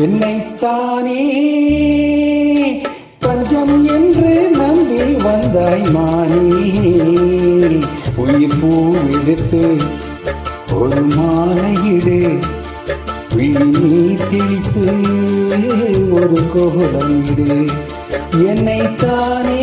என்னைத்தானே? பஞ்சம் என்று நம்பி வந்தாய் மானே. உயிர் பூ எடுத்து ஒரு மாலையிடு விழி நீர் ஒரு கோலம் இடு. என்னைத்தானே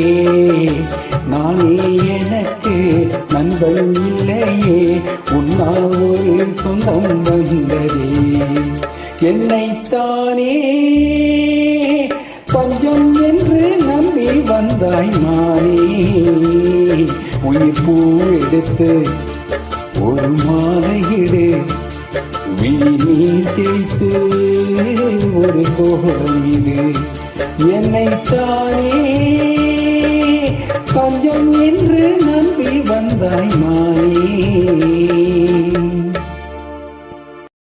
சொந்தம் வந்ததே என்னைத்தானே பஞ்சம் என்று நம்பி வந்தாய் மானே. உயிர் பூ எடுத்து ஒரு மாலையிடு விழி நீர் தேய்த்து ஒரு கோலமிடு என்னைத்தானே பஞ்சம் என்று நம்பி வந்தாய் மானே.